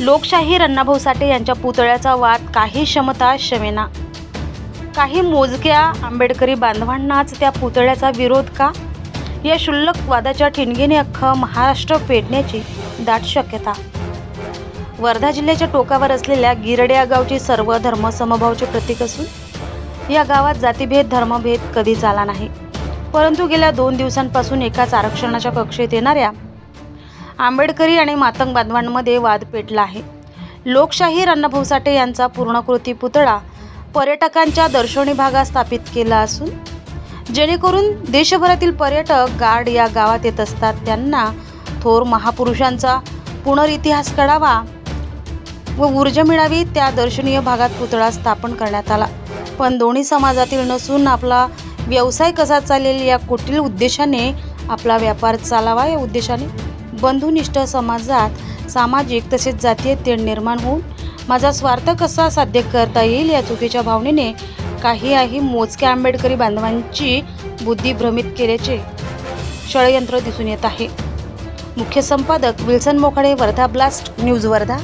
लोकशाही अण्णाभाऊ साठे यांच्या पुतळ्याचा वाद काही क्षमता शमेना काही मोजक्या आंबेडकरी बांधवांनाच त्या पुतळ्याचा विरोध का? या क्षुल्लक वादाच्या ठिणगीने अख्खं महाराष्ट्र पेटण्याची दाट शक्यता. वर्धा जिल्ह्याच्या टोकावर असलेल्या गिरडे या गावची सर्व धर्म समभावचे प्रतीक असून या गावात जातीभेद धर्मभेद कधीच आला नाही. परंतु गेल्या दोन दिवसांपासून एकाच आरक्षणाच्या कक्षेत येणाऱ्या आंबेडकरी आणि मातंग बांधवांमध्ये वाद पेटला आहे. लोकशाही अण्णाभाऊ साठे यांचा पूर्णकृती पुतळा पर्यटकांच्या दर्शनी भागात स्थापित केला असून जेणेकरून देशभरातील पर्यटक गार्ड या गावात येत असतात. त्यांना थोर महापुरुषांचा पुनरितिहास कळावा व ऊर्जा मिळावी त्या दर्शनीय भागात पुतळा स्थापन करण्यात आला. पण दोन्ही समाजातील नसून आपला व्यवसाय कसा चालेल या कुटील उद्देशाने आपला व्यापार चालावा या उद्देशाने बंधुनिष्ठ समाजात सामाजिक तसेच जातीय तेढ निर्माण होऊन माझा स्वार्थ कसा साध्य करता येईल या चुकीच्या भावनेने काही काही मोजक्या आंबेडकरी बांधवांची बुद्धी भ्रमित केल्याचे षडयंत्र दिसून येत आहे. मुख्य संपादक Wilson Mokhade Wardha blast news Wardha.